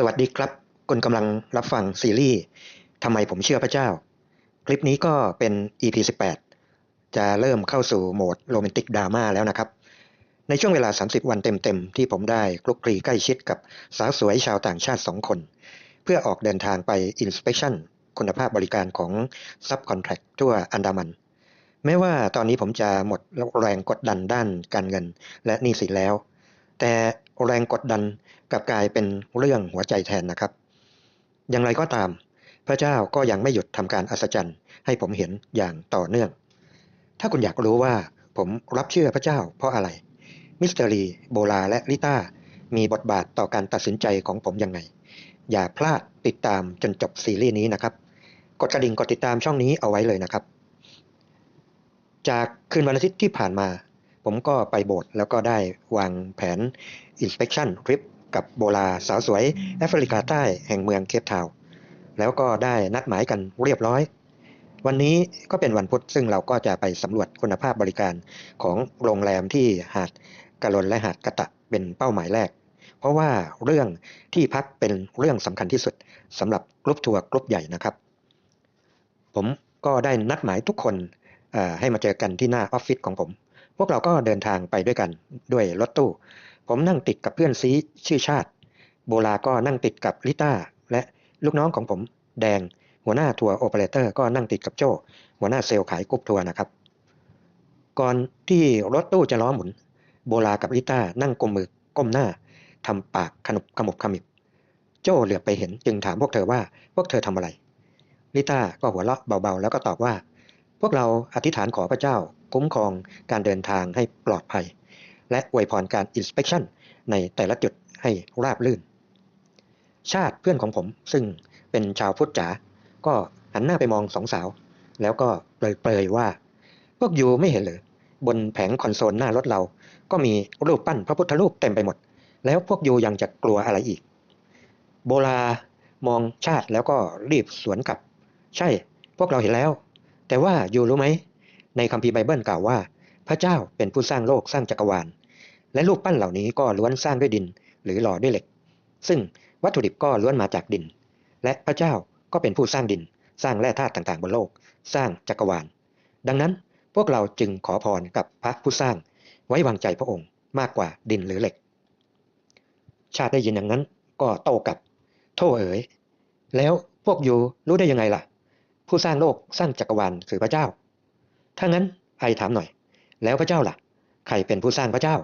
สวัสดีครับคุณกำลังรับฟังซีรีส์ทำไมผมเชื่อพระเจ้า คลิปนี้ก็เป็น EP 18 จะเริ่มเข้าสู่โหมดโรแมนติกดราม่าแล้วนะครับ ในช่วงเวลา 30 วันเต็มๆ ที่ผมได้คลุกคลีใกล้ชิดกับสาวสวยชาวต่างชาติ 2 คน เพื่อออกเดินทางไป Inspection คุณภาพบริการของ Subcontract ทั่วอันดามัน แม้ว่าตอนนี้ผมจะหมดแรงกดดันด้านการเงินและหนี้สินแล้ว แต่ แรงกดดันกลับกลายเป็นเรื่องหัวใจแทนนะครับ อย่างไรก็ตาม พระเจ้าก็ยังไม่หยุดทำการอัศจรรย์ ให้ผมเห็นอย่างต่อเนื่อง ถ้าคุณอยากรู้ว่าผมรับเชื่อพระเจ้าเพราะอะไร มิสเตอรีโบลาและลิต้ามีบทบาทต่อการตัดสินใจของผมยังไง อย่าพลาดติดตามจนจบซีรีส์นี้นะครับ กดกระดิ่งกดติดตามช่องนี้เอาไว้เลยนะครับ จากคืนวันอาทิตย์ที่ผ่านมา ผมก็ไปโบสถ์แล้วก็ได้วางแผน inspection trip กับโบลาสาวสวยแอฟริกาใต้แห่งเมืองเคปทาวแล้วก็ได้นัดหมายกันเรียบร้อย วันนี้ก็เป็นวันพุธซึ่งเราก็จะไปสำรวจคุณภาพบริการของโรงแรมที่หาดกะลนและหาดกะตะเป็นเป้าหมายแรก เพราะว่าเรื่องที่พักเป็นเรื่องสำคัญที่สุดสำหรับกรุ๊ปทัวร์กรุ๊ปใหญ่นะครับ ผมก็ได้นัดหมายทุกคนให้มาเจอกันที่หน้าออฟฟิศของผม พวกเราก็เดินทางไปด้วยกันด้วยรถตู้ ผมนั่งติดกับเพื่อนซีชื่อชาติ โบลาก็นั่งติดกับลิต้า และลูกน้องของผมแดง หัวหน้าทัวร์โอเปอเรเตอร์ก็นั่งติดกับโจหัวหน้าเซลล์ขายกรุ๊ปทัวร์นะครับ ก่อนที่รถตู้จะล้อหมุน โบลากับลิต้านั่งกลมมือก้มหน้าทำปากขนุบขมบขมิบ โจเหลือบไปเห็นจึงถามพวกเธอว่าพวกเธอทำอะไรลิต้าก็หัวเราะเบาๆ แล้วก็ตอบว่า พวกเราอธิษฐานขอพระเจ้า คุ้มครองการเดินทางให้ปลอดภัย และอวยพรการ inspection ในแต่ละจุดให้ราบรื่น ชาติเพื่อนของผมซึ่งเป็นชาวพุทธจ๋าก็หันหน้าไปมองสองสาว แล้วก็เปรยๆว่า พวกยูไม่เห็นเลยบนแผงคอนโซลหน้ารถเรา ก็มีรูปปั้นพระพุทธรูปเต็มไปหมด แล้วพวกยูยังจะกลัวอะไรอีก โบลามองชาติแล้วก็รีบสวนกลับ ใช่ พวกเราเห็นแล้ว แต่ว่ายูรู้ไหม ในคัมภีร์ไบเบิลกล่าวว่า พระเจ้าเป็นผู้สร้างโลกสร้างจักรวาล และรูปปั้นเหล่านี้ก็ล้วนสร้างด้วยดิน หรือหล่อด้วยเหล็ก ซึ่งวัตถุดิบก็ล้วนมาจากดิน และพระเจ้าก็เป็นผู้สร้างดิน สร้างแร่ธาตุต่างๆ บนโลก สร้างจักรวาล ดังนั้นพวกเราจึงขอพรกับพระผู้สร้าง ไว้วางใจพระองค์มากกว่าดินหรือเหล็ก ชาติได้ยินอย่างนั้นก็โต้กลับ โทษเอ๋ยแล้วพวกยูรู้ได้ยังไงล่ะ ผู้สร้างโลกสร้างจักรวาลคือพระเจ้า ถ้างั้นไอถามหน่อย แล้วพระเจ้าล่ะ ใครเป็นผู้สร้างพระเจ้า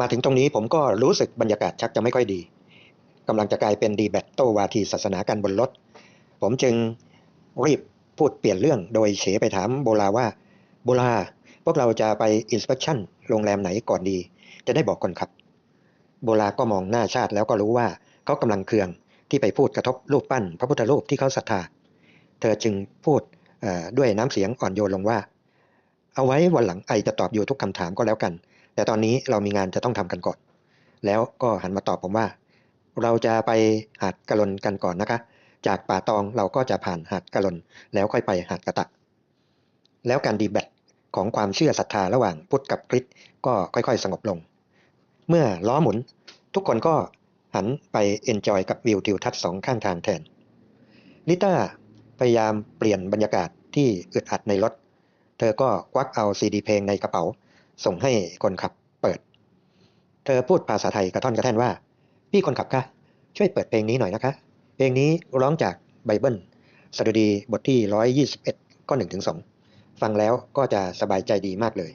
มาถึงตรงนี้ผมก็รู้สึกบรรยากาศชักจะไม่ค่อยดีกำลังจะกลายเป็นดีแบตโตวาทีศาสนากันบนรถ ผมจึงรีบพูดเปลี่ยนเรื่องโดยเฉไปถามโบลาว่า โบลาพวกเราจะไปอินสเป t ชั่นโรงแรมไหนก่อนดี จะได้บอกคนครับ โบลาก็มองหน้าชาติแล้วก็รู้ว่าเขากำลังเคืองที่ไปพูดกระทบรูปปั้น พระพุทธรูปที่เขาศรัทธา เธอจึงพูด ด้วยน้ำเสียงอ่อนโยนลงว่า เอาไว้วันหลังไอจะตอบอยู่ทุกคำถามก็แล้วกัน แต่ตอนนี้เรามีงานจะต้องทำกันก่อน แล้วก็หันมาตอบผมว่า เราจะไปหาดกะลนกันก่อนนะคะ จากป่าตองเราก็จะผ่านหาดกะลนแล้วค่อยไปหาดกะตะ แล้วการดีแบตของความเชื่อศรัทธาระหว่างพุทธกับคริสก็ค่อยๆ สงบลง เมื่อล้อหมุนทุกคนก็หันไปเอนจอยกับวิวทิวทัศน์สองข้างทางแทนลิต้า พยายามเปลี่ยนบรรยากาศที่อึดอัดในรถ เธอก็ควักเอาซีดีเพลงในกระเป๋า ส่งให้คนขับเปิด เธอพูดภาษาไทยกระท่อนกระแท่นว่า พี่คนขับคะช่วยเปิดเพลงนี้หน่อยนะคะ เพลงนี้ร้องจากไบเบิลสดุดีบทที่ 121 ก็1ถึง2ฟังแล้วก็จะสบายใจดีมากเลย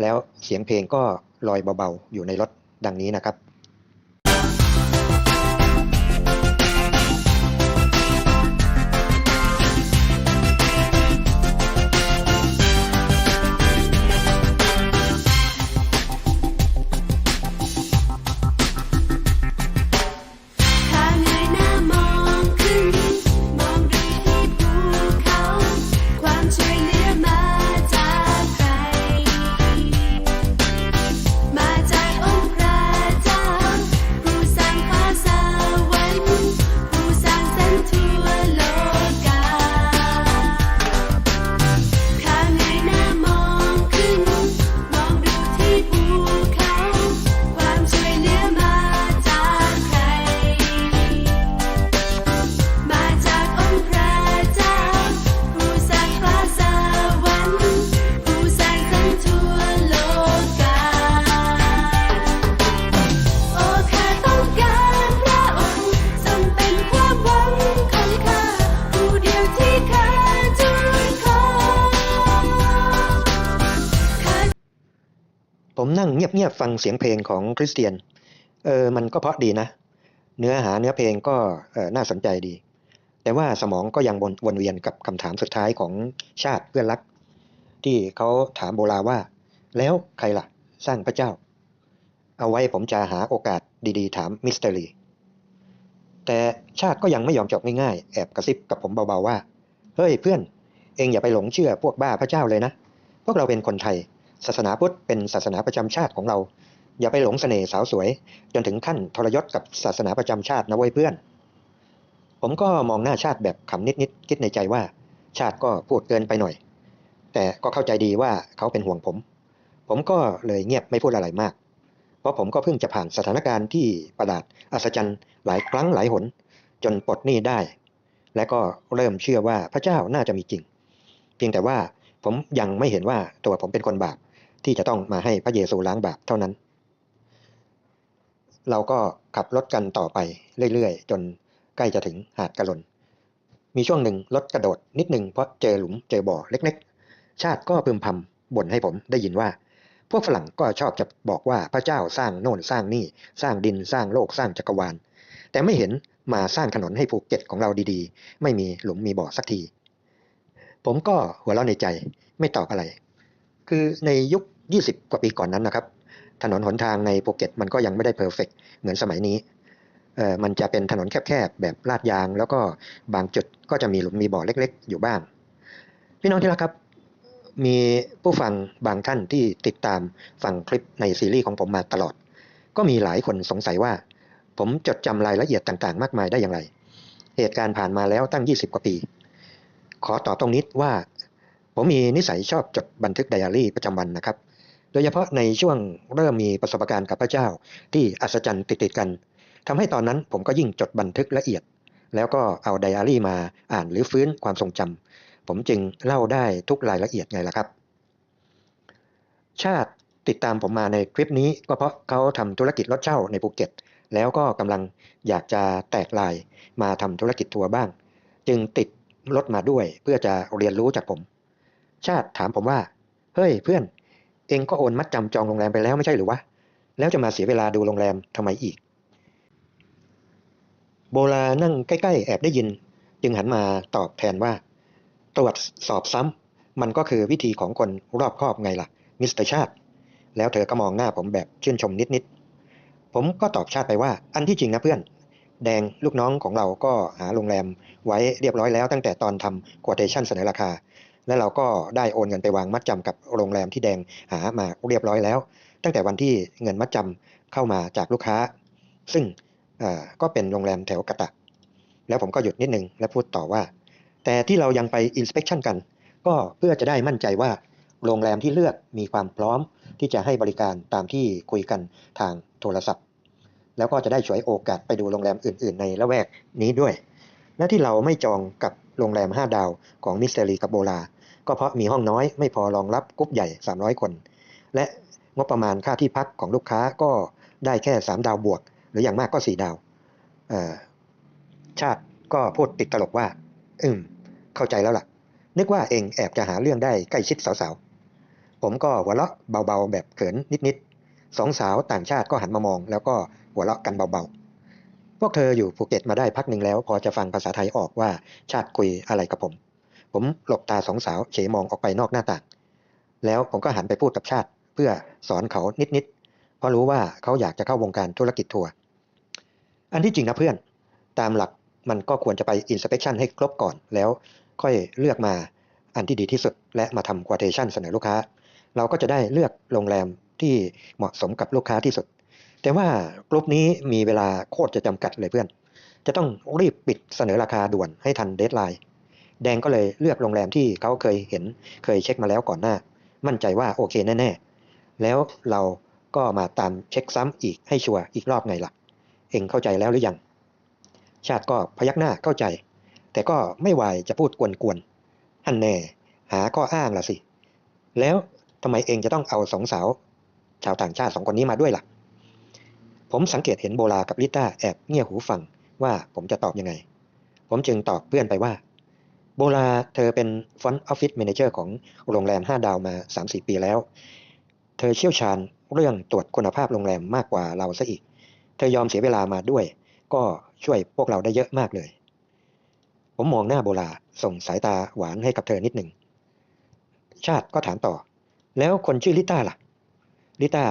แล้วเสียงเพลงก็ลอยเบาๆ อยู่ในรถดังนี้นะครับ งียบๆฟังเสียงเพลงของคริสเตียน เออมันก็เพราะดีนะ เนื้อหาเนื้อเพลงก็น่าสนใจดี แต่ว่าสมองก็ยังวนวนเวียนกับคำถามสุดท้ายของชาติเพื่อนรัก ที่เขาถามโบราว่า แล้วใครล่ะ สร้างพระเจ้า เอาไว้ผมจะหาโอกาสดีๆ ถามมิสเตอร์ลีแต่ชาติก็ยังไม่ยอมจบง่ายๆแอบกระซิบกับผมเบาๆว่า เฮ้ยเพื่อน เองอย่าไปหลงเชื่อพวกบ้าพระเจ้าเลยนะ พวกเราเป็นคนไทย ศาสนาพุทธเป็นศาสนาประจำชาติของเรา อย่าไปหลงเสน่ห์สาวสวย จนถึงขั้นทรยศกับศาสนาประจำชาตินะเว้ยเพื่อน ผมก็มองหน้าชาติแบบขำนิดๆคิดในใจว่า ชาติก็พูดเกินไปหน่อย แต่ก็เข้าใจดีว่าเขาเป็นห่วงผม ผมก็เลยเงียบไม่พูดอะไรมาก เพราะผมก็เพิ่งจะผ่านสถานการณ์ที่ประหลาดอัศจรรย์หลายครั้งหลายหน จนปลดหนี้ได้ และก็เริ่มเชื่อว่าพระเจ้าน่าจะมีจริง เพียงแต่ว่าผมยังไม่เห็นว่าตัวผมเป็นคนบาป ที่จะต้องมาให้พระเยซูล้างบาปเท่านั้น เราก็ขับรถกันต่อไปเรื่อยๆ จนใกล้จะถึงหาดกะลน มีช่วงหนึ่งรถกระโดดนิดหนึ่งเพราะเจอหลุมเจอบ่อเล็กๆ ชาติก็พึมพำบ่นให้ผมได้ยินว่า พวกฝรั่งก็ชอบจะบอกว่าพระเจ้าสร้างโน่นสร้างนี่สร้างดินสร้างโลกสร้างจักรวาล แต่ไม่เห็นมาสร้างถนนให้ภูเก็ตของเราดีๆ ไม่มีหลุมมีบ่อสักที ผมก็หัวเราะในใจไม่ตอบอะไร คือในยุค 20 กว่าปีก่อนนั้นนะครับ ถนนหนทางในภูเก็ตมันก็ยังไม่ได้เพอร์เฟกเหมือนสมัยนี้เออมันจะเป็นถนนแคบๆแบบลาดยาง แล้วก็บางจุดก็จะมีหลุมมีบ่อเล็กๆ อยู่บ้าง พี่น้องที่รักครับ มีผู้ฟังบางท่านที่ติดตามฟังคลิปในซีรีส์ของผมมาตลอด ก็มีหลายคนสงสัยว่า ผมจดจำรายละเอียดต่างๆ มากมายได้อย่างไร เหตุการณ์ผ่านมาแล้วตั้ง 20 กว่าปี ขอตอบตรงนี้ว่า ผมมีนิสัยชอบจดบันทึกไดอารี่ประจำวันนะครับ โดยเฉพาะในช่วงเริ่มมีประสบการณ์กับพระเจ้า ที่อัศจรรย์ติดๆกันทำให้ตอนนั้นผมก็ยิ่งจดบันทึกละเอียด แล้วก็เอาไดอารี่มาอ่านหรือฟื้นความทรงจำผมจึงเล่าได้ทุกรายละเอียดไงล่ะครับ ชาติติดตามผมมาในคลิปนี้ก็เพราะเขาทำธุรกิจรถเช่าในภูเก็ต แล้วก็กำลังอยากจะแตกลายมาทำธุรกิจทัวร์บ้าง จึงติดรถมาด้วยเพื่อจะเรียนรู้จากผม ชาติถามผมว่า เฮ้ยเพื่อน เองก็โอนมัดจำจองโรงแรมไปแล้วไม่ใช่หรือวะ แล้วจะมาเสียเวลาดูโรงแรมทำไมอีก โบลานั่งใกล้ๆ แอบได้ยิน จึงหันมาตอบแทนว่า ตรวจสอบซ้ำมันก็คือวิธีของคนรอบคอบไงล่ะ มิสเตอร์ชาติ แล้วเธอก็มองหน้าผมแบบชื่นชมนิดๆ ผมก็ตอบชาติไปว่า อันที่จริงนะเพื่อน แดงลูกน้องของเราก็หาโรงแรมไว้เรียบร้อยแล้วตั้งแต่ตอนทำ quotation เสนอราคา และเราก็ได้โอนเงินไปวางมัดจำกับโรงแรมที่แดงหามาเรียบร้อยแล้ว ตั้งแต่วันที่เงินมัดจำเข้ามาจากลูกค้า ซึ่งก็เป็นโรงแรมแถวกะตะ แล้วผมก็หยุดนิดนึงและพูดต่อว่า แต่ที่เรายังไป inspection กัน ก็เพื่อจะได้มั่นใจว่าโรงแรมที่เลือกมีความพร้อมที่จะให้บริการตามที่คุยกันทางโทรศัพท์ แล้วก็จะได้ฉวยโอกาสไปดูโรงแรมอื่น ๆ ในละแวกนี้ด้วย และที่เราไม่จองกับโรงแรม 5 ดาวของมิสเตอรีกับโบลา ก็เพราะมีห้องน้อยไม่พอรองรับกรุ๊ปใหญ่ 300 คน และงบประมาณค่าที่พักของลูกค้าก็ได้แค่ 3 ดาวบวก หรืออย่างมากก็ 4 ดาวชาติก็พูดติดตลกว่า อืม เข้าใจแล้วล่ะ นึกว่าเองแอบจะหาเรื่องได้ใกล้ชิดสาวๆ ผมก็หัวเราะเบาๆ แบบเขินนิดๆสองสาวต่างชาติก็หันมามอง แล้วก็หัวเราะกันเบาๆ พวกเธออยู่ภูเก็ตมาได้พักหนึ่งแล้ว พอจะฟังภาษาไทยออกว่าชาติคุยอะไรกับผม ผมหลบตาสองสาวเฉยมองออกไปนอกหน้าต่าง แล้วผมก็หันไปพูดกับชาติ เพื่อสอนเขานิดๆ เพราะรู้ว่าเขาอยากจะเข้าวงการธุรกิจทัวร์ อันที่จริงนะเพื่อน ตามหลักมันก็ควรจะไป inspection ให้ครบก่อน แล้วค่อยเลือกมาอันที่ดีที่สุด และมาทำ quotation เสนอลูกค้า เราก็จะได้เลือกโรงแรมที่เหมาะสมกับลูกค้าที่สุด แต่ว่ากลุ่มนี้มีเวลาโคตรจะจำกัดเลยเพื่อน จะต้องรีบปิดเสนอราคาด่วนให้ทันเดทไลน์ แดงก็เลยเลือกโรงแรมที่เขาเคยเห็นเคยเช็คมาแล้วก่อนหน้า มั่นใจว่าโอเคแน่ๆ แล้วเราก็มาตามเช็คซ้ำอีกให้ชัวร์อีกรอบไงล่ะ เองเข้าใจแล้วหรือยัง ชาติก็พยักหน้าเข้าใจ แต่ก็ไม่วายจะพูดกวนๆอันแน่ หาข้ออ้างละสิ แล้วทำไมเองจะต้องเอาสองสาว ชาวต่างชาติสองคนนี้มาด้วยล่ะ ผมสังเกตเห็นโบลากับลิต้าแอบเงี่ยหูฟังว่าผมจะตอบยังไง ผมจึงตอบเพื่อนไปว่า โบลาเธอเป็นฟอนต์ออฟฟิศแมเนเจอร์ของโรงแรม 5 ดาวมา 3-4 ปีแล้ว เธอเชี่ยวชาญเรื่องตรวจคุณภาพโรงแรมมากกว่าเราซะอีก เธอยอมเสียเวลามาด้วย ก็ช่วยพวกเราได้เยอะมากเลย ผมมองหน้าโบลาส่งสายตาหวานให้กับเธอนิดหนึ่ง ชาติก็ถามต่อ แล้วคนชื่อลิต้าล่ะ ลิต้า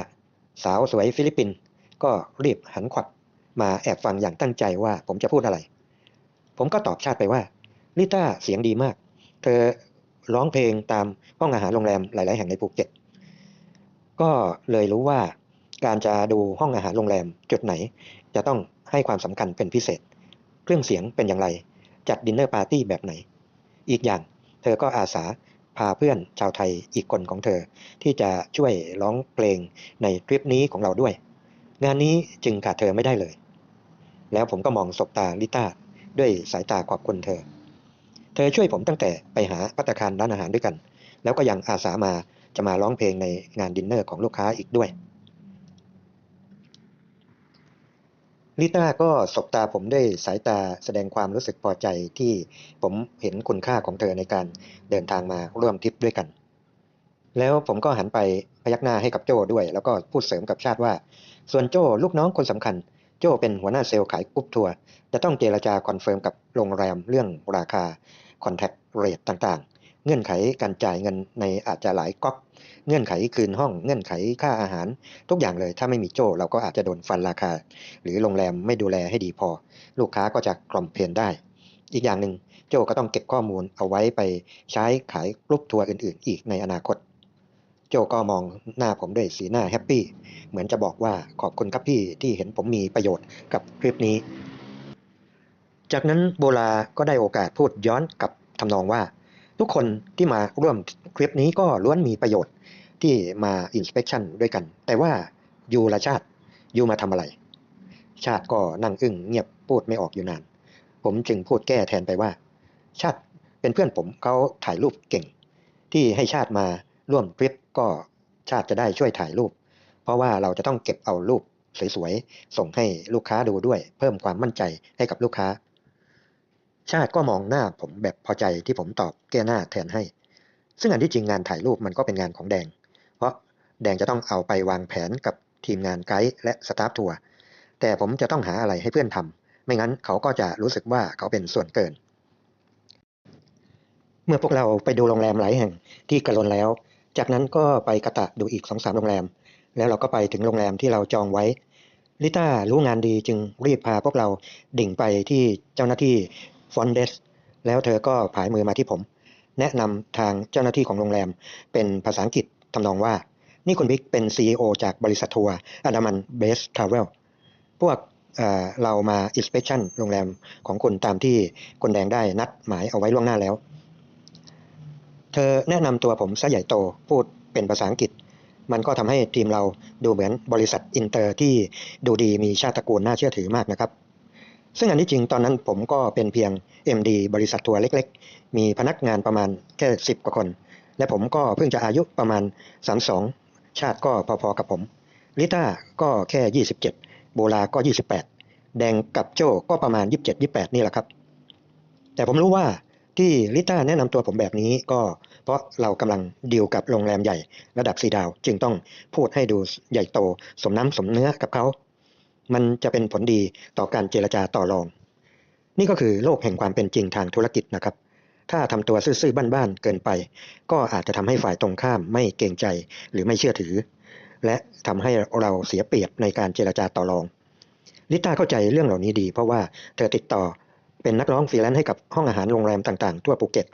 สาวสวยฟิลิปปินส์ก็รีบหันขวับมาแอบฟังอย่างตั้งใจว่าผมจะพูดอะไร ผมก็ตอบชาติไปว่า ลิต้าเสียงดีมาก เธอร้องเพลงตามห้องอาหารโรงแรมหลาย ๆ แห่งในภูเก็ต ก็เลยรู้ว่าการจะดูห้องอาหารโรงแรมจุดไหน จะต้องให้ความสำคัญเป็นพิเศษ เครื่องเสียงเป็นอย่างไร จัดดินเนอร์ปาร์ตี้แบบไหน อีกอย่างเธอก็อาสาพาเพื่อนชาวไทยอีกคนของเธอ ที่จะช่วยร้องเพลงในทริปนี้ของเราด้วย งานนี้จึงขาดเธอไม่ได้เลย แล้วผมก็มองสบตาลิต้าด้วยสายตาขอบคุณเธอ เธอช่วยผมตั้งแต่ไปหาพัตตาคารร้านอาหารด้วยกัน แล้วก็ยังอาสามาจะมาร้องเพลงในงานดินเนอร์ของลูกค้าอีกด้วยลิต้าก็สบตาผมด้วยสายตาแสดงความรู้สึกพอใจที่ผมเห็นคุณค่าของเธอในการเดินทางมาร่วมทริปด้วยกัน แล้วผมก็หันไปพยักหน้าให้กับโจ้ด้วย แล้วก็พูดเสริมกับชาติว่า ส่วนโจ้ลูกน้องคนสำคัญ โจ้เป็นหัวหน้าเซลล์ขายกรุ๊ปทัวร์จะต้องเจรจาคอนเฟิร์มกับโรงแรมเรื่องราคาคอนแทคเรทต่างๆ เงื่อนไขการจ่ายเงินในอาจจะหลายก๊อกเงื่อนไขคืนห้องเงื่อนไขค่าอาหาร ทุกอย่างเลยถ้าไม่มีโจ้เราก็อาจจะโดนฟันราคา หรือโรงแรมไม่ดูแลให้ดีพอ ลูกค้าก็จะกล่อมเพลนได้ อีกอย่างหนึ่งโจ้ก็ต้องเก็บข้อมูลเอาไว้ไปใช้ขายกรุ๊ปทัวร์อื่นๆ อีกในอนาคต โจก็มองหน้าผมด้วยสีหน้าแฮปปี้ เหมือนจะบอกว่าขอบคุณครับพี่ที่เห็นผมมีประโยชน์กับคลิปนี้ จากนั้นโบลาก็ได้โอกาสพูดย้อนกับทำนองว่า ทุกคนที่มาร่วมคลิปนี้ก็ล้วนมีประโยชน์ที่มาอินสเป t ชันด้วยกัน แต่ว่ายูละชาติยูมาทำอะไร ชาติก็นั่งอึ้งเงียบพูดไม่ออกอยู่นาน ผมจึงพูดแก้แทนไปว่า ชาติเป็นเพื่อนผมเขาถ่ายรูปเก่ง ที่ให้ชาติมา ร่วมทริปก็ชาติจะได้ช่วยถ่ายรูป เพราะว่าเราจะต้องเก็บเอารูปสวยๆ ส่งให้ลูกค้าดูด้วย เพิ่มความมั่นใจให้กับลูกค้า ชาติก็มองหน้าผมแบบพอใจที่ผมตอบแก้หน้าแทนให้ ซึ่งอันที่จริงงานถ่ายรูปมันก็เป็นงานของแดง เพราะแดงจะต้องเอาไปวางแผนกับทีมงานไกด์และสตาฟทัวร์แต่ผมจะต้องหาอะไรให้เพื่อนทำไม่งั้นเขาก็จะรู้สึกว่าเขาเป็นส่วนเกิน เมื่อพวกเราไปดูโรงแรมหลายแห่งที่กระลนแล้ว จากนั้นก็ไปกระตะดูอีกสองสามโรงแรม แล้วเราก็ไปถึงโรงแรมที่เราจองไว้ ลิต้ารู้งานดีจึงรีบพาพวกเราดิ่งไปที่เจ้าหน้าที่ฟอนเดส แล้วเธอก็ผายมือมาที่ผม แนะนำทางเจ้าหน้าที่ของโรงแรม เป็นภาษาอังกฤษทำนองว่า นี่คุณบิ๊กเป็น CEO จากบริษัททัวร์อันดามันเบสทราเวลพวกเออเรามา inspection โรงแรมของคุณตามที่คุณแดงได้นัดหมายเอาไว้ล่วงหน้าแล้ว เธอแนะนำตัวผมซะใหญ่โตพูดเป็นภาษาอังกฤษ มันก็ทำให้ทีมเราดูเหมือนบริษัทอินเตอร์ที่ดูดีมีชาติตระกูลน่าเชื่อถือมากนะครับ ซึ่งอันที่จริงตอนนั้นผมก็เป็นเพียง MD บริษัททัวร์เล็ก ๆ มีพนักงานประมาณแค่ 10 กว่าคน และผมก็เพิ่งจะอายุประมาณ 32 ชาติก็พอๆกับผมลิต้าก็แค่ 27 โบลาก็ 28 แดงกับโจ้ก็ประมาณ 27-28 นี่แหละครับ แต่ผมรู้ว่า ที่ลิต้าแนะนำตัวผมแบบนี้ก็เพราะเรากำลังดีลกับโรงแรมใหญ่ระดับสีดาว จึงต้องพูดให้ดูใหญ่โตสมน้ำสมเนื้อกับเขา มันจะเป็นผลดีต่อการเจรจาต่อรอง นี่ก็คือโลกแห่งความเป็นจริงทางธุรกิจนะครับ ถ้าทำตัวซื่อๆบ้านๆเกินไป ก็อาจจะทำให้ฝ่ายตรงข้ามไม่เกรงใจหรือไม่เชื่อถือ และทำให้เราเสียเปรียบในการเจรจาต่อรองลิต้าเข้าใจเรื่องเหล่านี้ดี เพราะว่าเธอติดต่อ เป็นนักร้องฟรีแลนซ์ให้กับห้องอาหารโรงแรมต่างๆ ทั่วภูเก็ต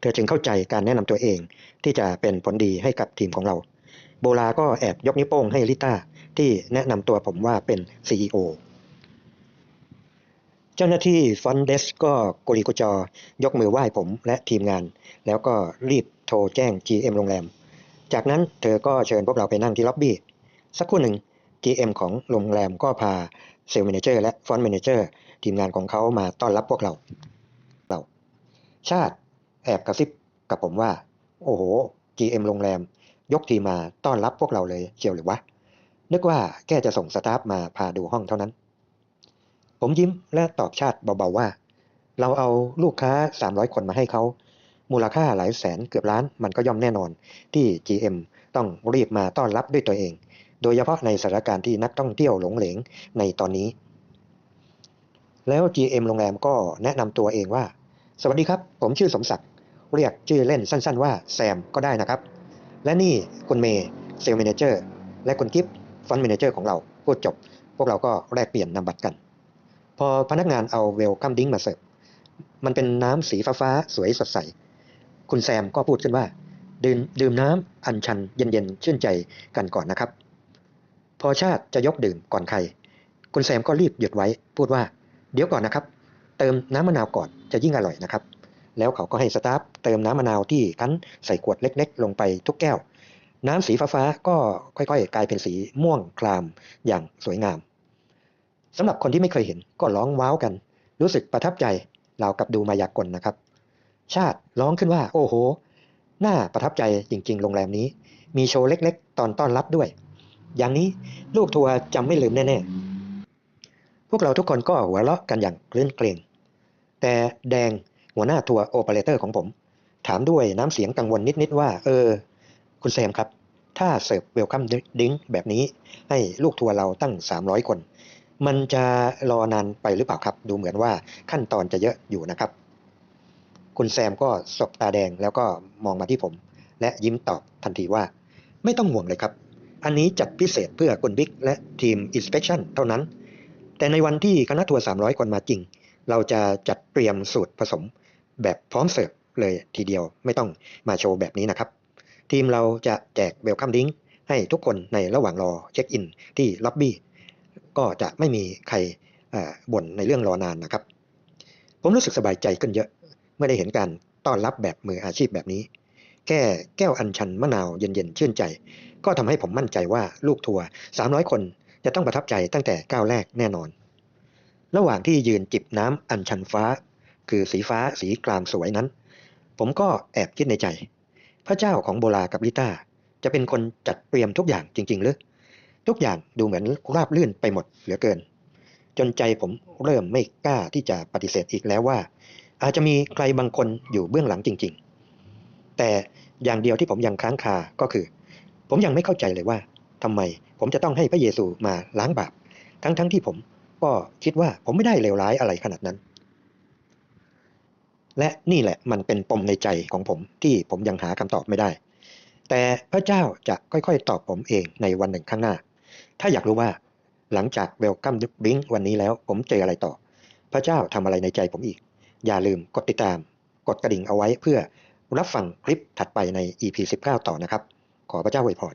เธอจึงเข้าใจการแนะนำตัวเองที่จะเป็นผลดีให้กับทีมของเรา โบลาก็แอบยกนิ้วโป้งให้ลิต้าที่แนะนำตัวผมว่าเป็น CEO เจ้าหน้าที่ฟอนเดสก็กุลีกุจอยกมือไหว้ผมและทีมงาน แล้วก็รีบโทรแจ้ง GM โรงแรม จากนั้นเธอก็เชิญพวกเราไปนั่งที่ล็อบบี้ สักครู่หนึ่ง GM ของโรงแรมก็พา เซลล์ m ม n เจอร์และฟอนต์ m ม n เจอร์ทีมงานของเขามาต้อนรับพวกเรา เรา ชาติแอบกระซิบกับผมว่า โอ้โห GM โรงแรม ยกทีมมาต้อนรับพวกเราเลยเชียวหรือวะ นึกว่าแค่จะส่งสตาฟมาพาดูห้องเท่านั้น ผมยิ้มและตอบชาติเบาๆว่า เราเอาลูกค้า 300 คนมาให้เขา มูลค่าหลายแสนเกือบล้านมันก็ย่อมแน่นอน ที่ GM ต้องรีบมาต้อนรับด้วยตัวเอง โดยเฉพาะในสถานการณ์ที่นักท่องเที่ยวหลงเหลงในตอนนี้ แล้ว GM โรงแรมก็แนะนำตัวเองว่า สวัสดีครับ ผมชื่อสมศักดิ์เรียกชื่อเล่นสั้น ๆ ว่าแซมก็ได้นะครับ และนี่คุณเมย์เซลล์แมเนเจอร์และคุณกิฟต์ฟันแมเนเจอร์ของเราพูดจบ พวกเราก็แลกเปลี่ยนนามบัตรกัน พอพนักงานเอาเวลคัมดิ้งมาเสิร์ฟมันเป็นน้ำสีฟ้าๆสวยสดใส คุณแซมก็พูดขึ้นว่า ดื่มดื่มน้ำอัญชันเย็นๆชื่นใจกันก่อนนะครับ อชาติจะยกดื่มก่อนใคร คุณแซมก็รีบหยุดไว้ พูดว่า เดี๋ยวก่อนนะครับ เติมน้ำมะนาวก่อนจะยิ่งอร่อยนะครับ แล้วเขาก็ให้สตาฟเติมน้ำมะนาวที่คั้นใส่ขวดเล็ก ๆ ลงไปทุกแก้ว น้ำสีฟ้าๆก็ค่อยๆ กลายเป็นสีม่วงคลามอย่างสวยงามสำหรับคนที่ไม่เคยเห็นก็ร้องว้าวกัน รู้สึกประทับใจราวกับดูมายากลนะครับ ชาติร้องขึ้นว่า โอ้โห น่าประทับใจจริง ๆ โรงแรมนี้ มีโชว์เล็ก ๆ ตอนต้อนรับด้วย อย่างนี้ลูกทัวร์จำไม่ลืมแน่ๆ พวกเราทุกคนก็หัวเราะกันอย่างเคลื่นเกรงแต่แดงหัวหน้าทัวร์โอเปอเรเตอร์ของผม ถามด้วยน้ำเสียงกังวลนิดๆว่า เออ คุณแซมครับ ถ้าเสิร์ฟเวลคัมดิ้งแบบนี้ ให้ลูกทัวร์เราตั้ง 300 คน มันจะรอนานไปหรือเปล่าครับ ดูเหมือนว่าขั้นตอนจะเยอะอยู่นะครับ คุณแซมก็สบตาแดงแล้วก็มองมาที่ผม และยิ้มตอบทันทีว่า ไม่ต้องห่วงเลยครับ อันนี้จัดพิเศษเพื่อคุณบิ๊กและทีม Inspection เท่านั้น แต่ในวันที่คณะทัวร์ 300 คนมาจริง เราจะจัดเตรียมสูตรผสมแบบพร้อมเสิร์ฟเลยทีเดียวไม่ต้องมาโชว์แบบนี้นะครับ ทีมเราจะแจกเวลคัมดิ้งให้ทุกคนในระหว่างรอเช็คอินที่ล็อบบี้ ก็จะไม่มีใครบ่นในเรื่องรอนานนะครับ ผมรู้สึกสบายใจขึ้นเยอะ เมื่อได้เห็นการต้อนรับแบบมืออาชีพแบบนี้ แค่แก้วอัญชันมะนาวเย็นๆ ชื่นใจ ก็ทำให้ผมมั่นใจว่าลูกทัวร์300 คนจะต้องประทับใจตั้งแต่ก้าวแรกแน่นอน ระหว่างที่ยืนจิบน้ำอัญชันฟ้า คือสีฟ้าสีกลามสวยนั้น ผมก็แอบคิดในใจ พระเจ้าของโบรากับลิต้าจะเป็นคนจัดเตรียมทุกอย่างจริง ๆ หรือ ทุกอย่างดูเหมือนราบลื่นไปหมดเหลือเกิน จนใจผมเริ่มไม่กล้าที่จะปฏิเสธอีกแล้วว่า อาจจะมีใครบางคนอยู่เบื้องหลังจริง ๆ แต่อย่างเดียวที่ผมยังค้างคาก็คือ ผมยังไม่เข้าใจเลยว่าทำไมผมจะต้องให้พระเยซูมาล้างบาป ทั้งๆทที่ผมก็คิดว่าผมไม่ได้เลวร้ายอะไรขนาดนั้น และนี่แหละมันเป็นปมในใจของผมที่ผมยังหาคำตอบไม่ได้ แต่พระเจ้าจะค่อยๆ ตอบผมเองในวันหนึ่งข้างหน้า ถ้าอยากรู้ว่าหลังจากเวลคัมดิบิงวันนี้แล้วผมเจออะไรต่อ พระเจ้าทำอะไรในใจผมอีก อย่าลืมกดติดตาม กดกระดิ่งเอาไว้เพื่อรับฟังคลิปถัดไปใน EP 19 ต่อนะครับ ขอพระเจ้าอวยพร